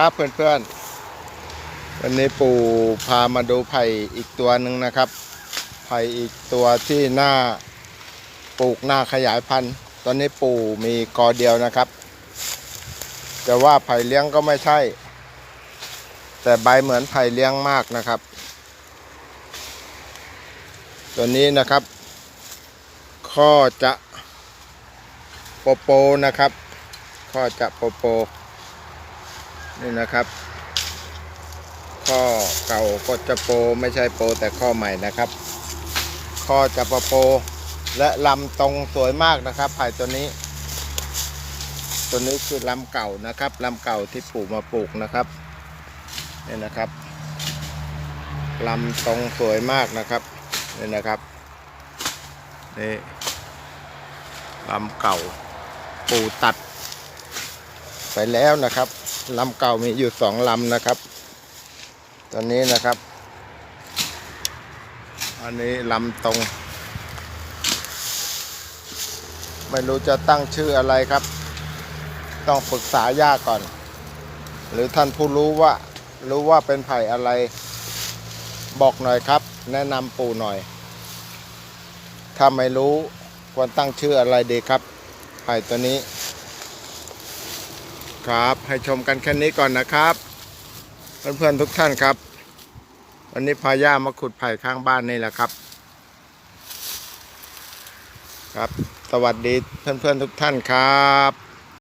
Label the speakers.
Speaker 1: ครับเพื่อนๆ วันนี้ปู่พามาดูไผ่อีกตัวหนึ่งนะครับ ไผ่อีกตัวที่หน้าปลูกหน้าขยายพันธุ์ ตอนนี้ปู่มีกอเดียวนะครับ จะว่าไผ่เลี้ยงก็ไม่ใช่ แต่ใบเหมือนไผ่เลี้ยงมากนะครับ ตัวนี้นะครับ ข้อจะโปโปนะครับ ข้อจะโปโป นี่นะครับ ข้อเก่าก็จะโปไม่ใช่โปแต่ข้อใหม่นะครับ ข้อจะโปโปและลำตรงสวยมากนะครับไผ่ตัวนี้ ตัวนี้คือลำเก่านะครับลำเก่าที่ปลูกมาปลูกนะครับนี่นะครับลำตรงสวยมากนะครับนี่นะครับนี่ลำเก่าปูตัดไปแล้วนะครับ ลำเก่ามีอยู่สองลำนะครับ ตอนนี้นะครับ อันนี้ลำตรง ไม่รู้จะตั้งชื่ออะไรครับ ต้องปรึกษาย่าก่อน หรือท่านผู้รู้ว่ารู้ว่าเป็นไผ่อะไร บอกหน่อยครับ แนะนำปู่หน่อย ถ้าไม่รู้ควรตั้งชื่ออะไรดีครับ ไผ่ตัวนี้ ครับ ให้ชมกันแค่นี้ก่อนนะครับ เพื่อนๆทุกท่านครับ วันนี้พาย่ามาขุดไผ่ข้างบ้านนี่แหละครับ ครับ สวัสดีเพื่อนๆทุกท่านครับ